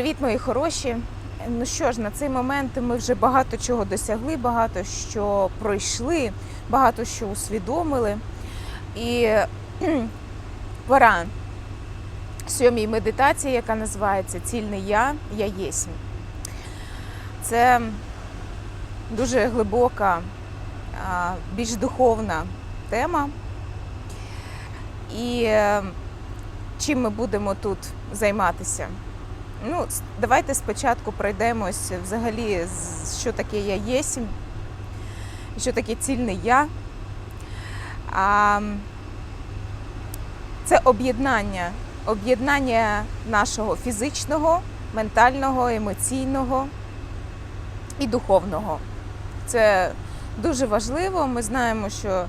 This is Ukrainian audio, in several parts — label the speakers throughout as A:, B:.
A: Привіт, мої хороші. Ну що ж, на цей момент ми вже багато чого досягли, багато що пройшли, багато що усвідомили. І пора сьомій медитації, яка називається Цільний я, я єсмь. Це дуже глибока, більш духовна тема. І е, чим ми будемо тут займатися? Ну, давайте спочатку пройдемось взагалі, що таке я єсмь, що таке цільний я. А, це об'єднання, об'єднання нашого фізичного, ментального, емоційного і духовного. Це дуже важливо. Ми знаємо, що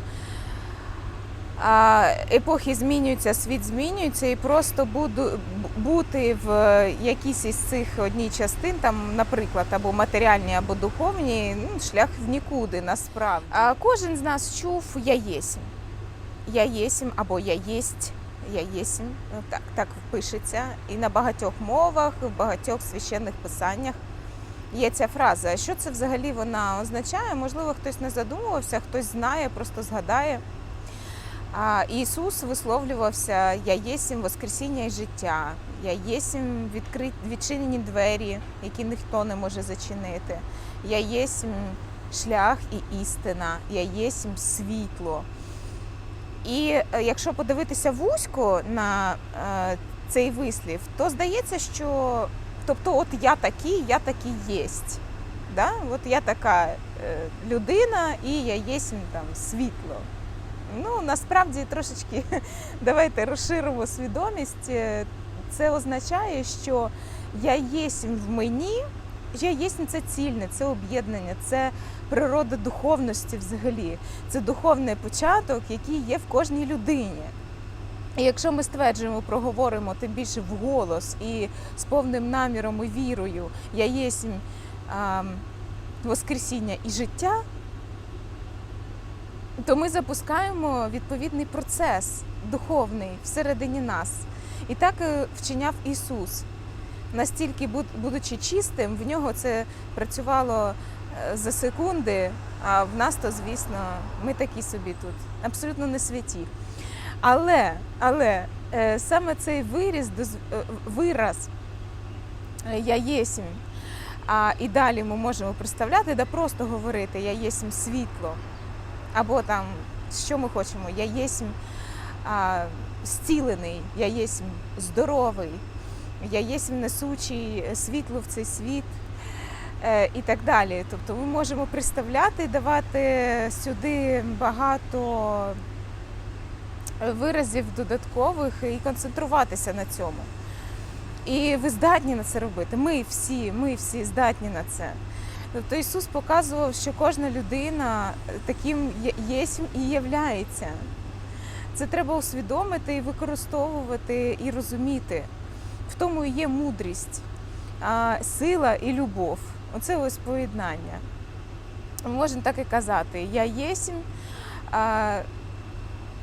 A: епохи змінюються, світ змінюється, і просто буду, бути в якійсь із цих одній частин, там, наприклад, або матеріальні, або духовні, ну, шлях в нікуди насправді. А кожен з нас чув я єсмь. Я єсмь або я єсть. Я єсмь. Так, так пишеться. І на багатьох мовах, в багатьох священних писаннях є ця фраза. Що це взагалі вона означає? Можливо, хтось не задумувався, хтось знає, просто згадає. Ісус висловлювався Я єсмь Воскресіння і життя, я єсмь відкрит... відчинені двері, які ніхто не може зачинити. Я єсмь шлях і істина, я єсмь світло. І е, якщо подивитися вузько на е, цей вислів, то здається, що тобто, от я такий, я такий єсть. Да? От я така е, людина і я єсмь там світло. Ну, насправді трошечки давайте розширимо свідомість. Е, Це означає, що я єсмь в мені, я єсмь це цільне, це об'єднання, це природа духовності взагалі. Це духовний початок, який є в кожній людині. І якщо ми стверджуємо, проговоримо тим більше вголос і з повним наміром і вірою, я єсмь а, Воскресіння і життя, то ми запускаємо відповідний процес духовний всередині нас. І так е, вчиняв Ісус. Настільки, будучи чистим, в нього це працювало е, за секунди, а в нас то, звісно, ми такі собі тут, абсолютно не святі. Але, але е, саме цей виріз, вираз я єсмь, а і далі ми можемо представляти, де просто говорити Я єсмь світло. Або там, що ми хочемо, я єсмь а, зцілений, я єсмь здоровий, я єсмь несучий світло в цей світ е, і так далі. Тобто ми можемо представляти, давати сюди багато виразів додаткових і концентруватися на цьому. І ви здатні на це робити. Ми всі, ми всі здатні на це. Тобто Ісус показував, що кожна людина таким є- і являється. Це треба усвідомити і використовувати і розуміти. В тому і є мудрість, сила і любов. Оце ось поєднання. Можна так і казати: я єсмь,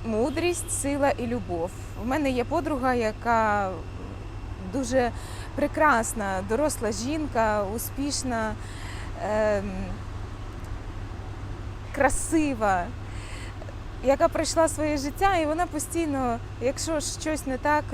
A: мудрість, сила і любов. У мене є подруга, яка дуже прекрасна, доросла жінка, успішна, ем, красива, яка пройшла своє життя, і вона постійно, якщо щось не так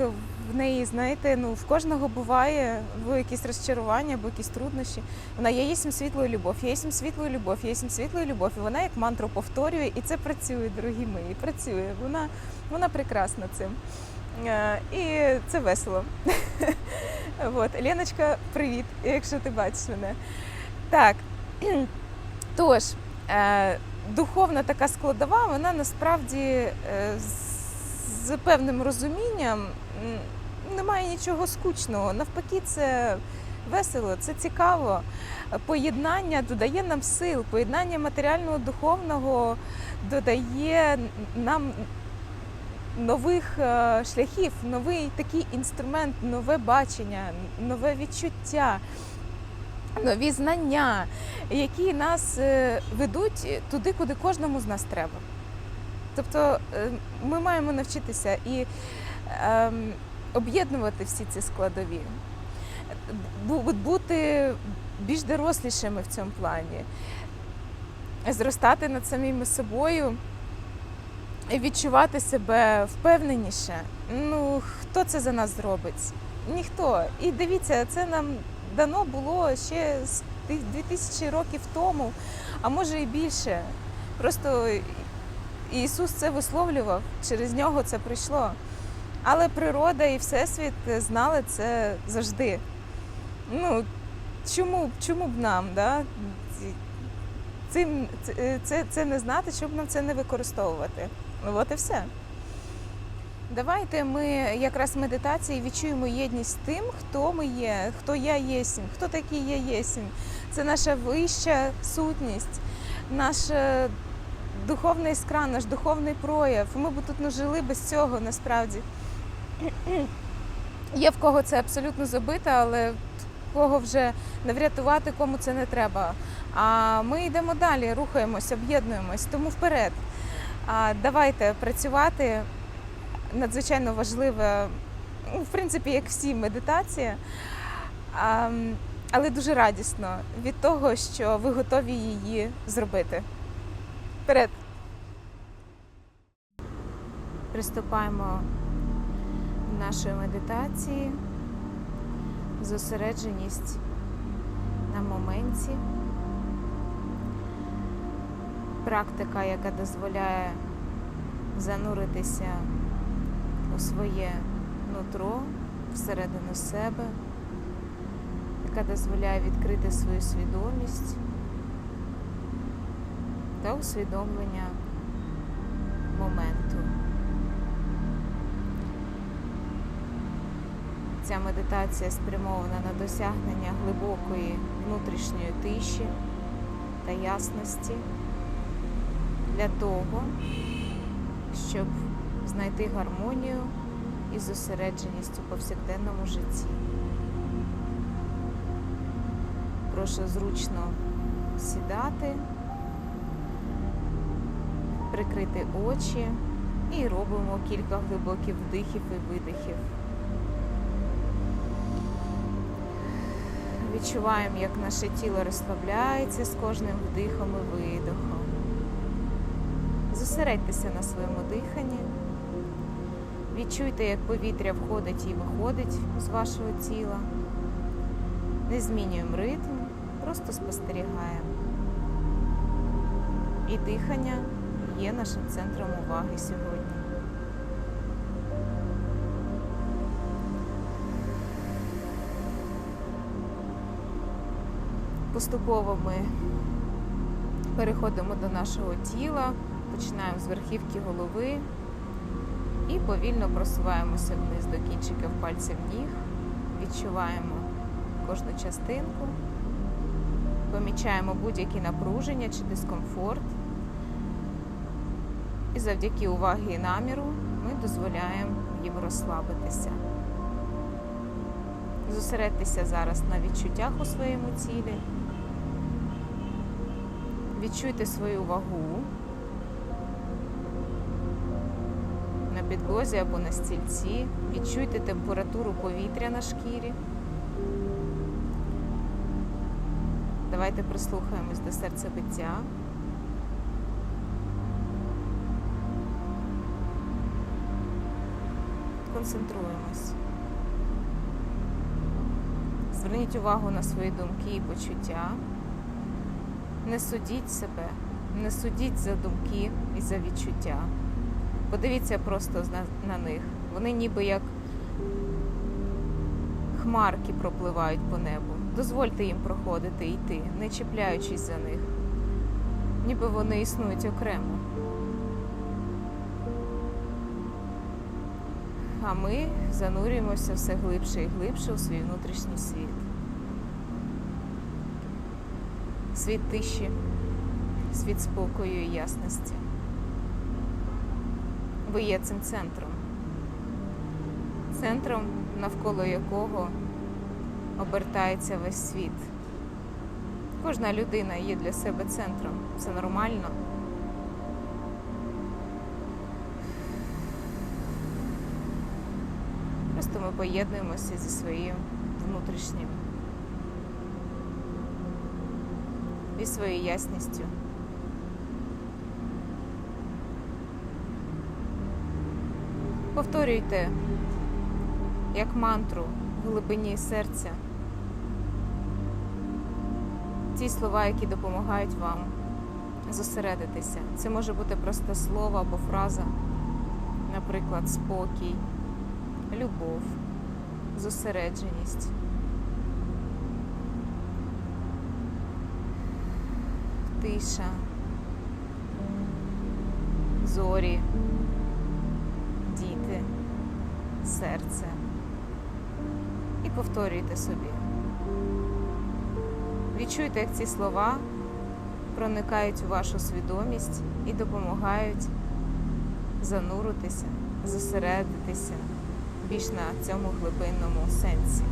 A: в неї, знаєте, ну в кожного буває або якісь розчарування, або якісь труднощі. Вона я єсмь світло і любов, я єсмь світло і любов, я єсмь світло і любов. І вона як мантру повторює, і це працює, дорогі мої, працює. Вона, вона прекрасна цим. Е, І це весело. От. Леночка, привіт, якщо ти бачиш мене. Так. Тож, е, духовна така складова, вона насправді е, з- певним розумінням немає нічого скучного. Навпаки, це весело, це цікаво. Поєднання додає нам сил, поєднання матеріального духовного додає нам нових е, шляхів, новий такий інструмент, нове бачення, нове відчуття, нові знання, які нас е, ведуть туди, куди кожному з нас треба. Тобто е, ми маємо навчитися і ем, об'єднувати всі ці складові. бути більш дорослішими в цьому плані, зростати над самими собою і відчувати себе впевненіше. Ну, хто це за нас зробить? Ніхто. І дивіться, це нам дано було ще з тих 2000 років тому, а може і більше. Просто Ісус це висловлював, через нього це прийшло. Але природа і Всесвіт знали це завжди. Ну, чому, чому б нам, да? цим, це, це, це не знати, щоб нам це не використовувати. От і все. Давайте ми якраз медитації відчуємо єдність з тим, хто ми є, хто я єсмь, хто такий я єсмь. Це наша вища сутність, наш е, духовна іскра, наш духовний прояв. Ми б тут не жили без цього насправді. Є в кого це абсолютно забито, але кого вже не врятувати, кому це не треба. А ми йдемо далі, рухаємось, об'єднуємось, тому вперед. Давайте працювати. Надзвичайно важливе, ну, в принципі, як всі медитації, але дуже радісно від того, що ви готові її зробити. Вперед! Приступаємо до нашої медитації, зосередженість на моменті, практика, яка дозволяє зануритися у своє нутро всередину себе, яка дозволяє відкрити свою свідомість та усвідомлення моменту. Ця медитація спрямована на досягнення глибокої внутрішньої тиші та ясності для того, щоб знайти гармонію і зосередженість у повсякденному житті. Прошу зручно сідати, прикрити очі і робимо кілька глибоких вдихів і видихів. Відчуваємо, як наше тіло розслабляється з кожним вдихом і видихом. Зосередьтеся на своєму диханні. Відчуйте, як повітря входить і виходить з вашого тіла. Не змінюємо ритм, просто спостерігаємо. І дихання є нашим центром уваги сьогодні. Поступово ми переходимо до нашого тіла, починаємо з верхівки голови і повільно просуваємося вниз до кінчиків пальців ніг, відчуваємо кожну частинку, помічаємо будь-які напруження чи дискомфорт. І завдяки уваги і наміру ми дозволяємо їм розслабитися. Зосередьтеся зараз на відчуттях у своєму тілі. Відчуйте свою вагу підлозі або на стільці. Відчуйте температуру повітря на шкірі. Давайте прислухаємось до серцебиття. Концентруємось. Зверніть увагу на свої думки і почуття. Не судіть себе, не судіть за думки і за відчуття. Подивіться просто на, них. Вони ніби як хмарки пропливають по небу. Дозвольте їм проходити і йти, не чіпляючись за них, ніби вони існують окремо. А ми занурюємося все глибше і глибше у свій внутрішній світ. Світ тиші, світ спокою і ясності. Ви є цим центром, центром, навколо якого обертається весь світ. Кожна людина є для себе центром. Це нормально. Просто ми поєднуємося зі своїм внутрішнім і своєю ясністю. Повторюйте як мантру в глибині серця ті слова, які допомагають вам зосередитися. Це може бути просто слово або фраза, наприклад, спокій, любов, зосередженість. Тиша, зорі, діти, серце. І повторюйте собі. Відчуйте, як ці слова проникають у вашу свідомість і допомагають зануритися, зосередитися більш на цьому глибинному сенсі.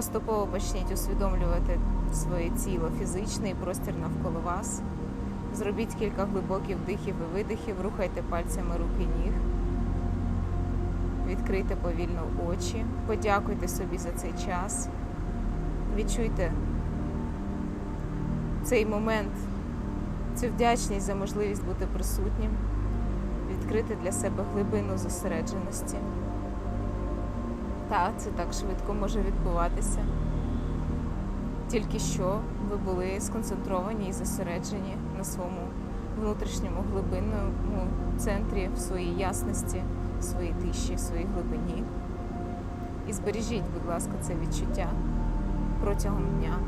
A: Поступово почніть усвідомлювати своє тіло, фізичне і простір навколо вас. Зробіть кілька глибоких вдихів і видихів, рухайте пальцями руки ніг. Відкрийте повільно очі, подякуйте собі за цей час. Відчуйте цей момент, цю вдячність за можливість бути присутнім, відкрити для себе глибину зосередженості. Так, це так швидко може відбуватися. Тільки що ви були сконцентровані і зосереджені на своєму внутрішньому глибинному центрі, в своїй ясності, в своїй тиші, в своїй глибині. І збережіть, будь ласка, це відчуття протягом дня.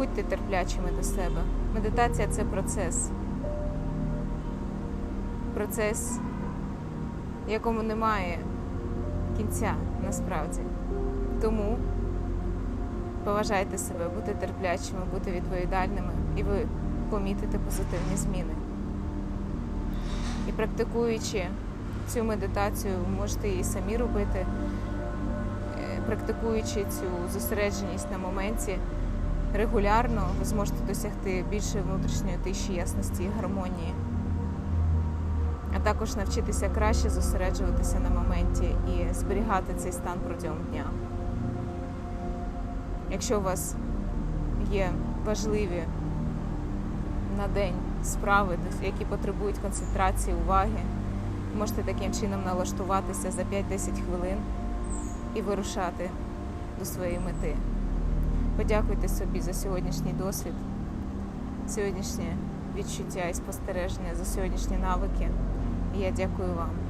A: Будьте терплячими до себе. Медитація це процес. Процес, якому немає кінця насправді. Тому поважайте себе, будьте терплячими, будьте відповідальними, і ви помітите позитивні зміни. І практикуючи цю медитацію, ви можете її самі робити, е, практикуючи цю зосередженість на моменті регулярно, ви зможете досягти більше внутрішньої тиші, ясності і гармонії, а також навчитися краще зосереджуватися на моменті і зберігати цей стан протягом дня. Якщо у вас є важливі на день справи, які потребують концентрації, уваги, можете таким чином налаштуватися за 5-10 хвилин і вирушати до своєї мети. Подякуйте собі за сьогоднішній досвід, сьогоднішнє відчуття і спостереження, за сьогоднішні навики. І я дякую вам.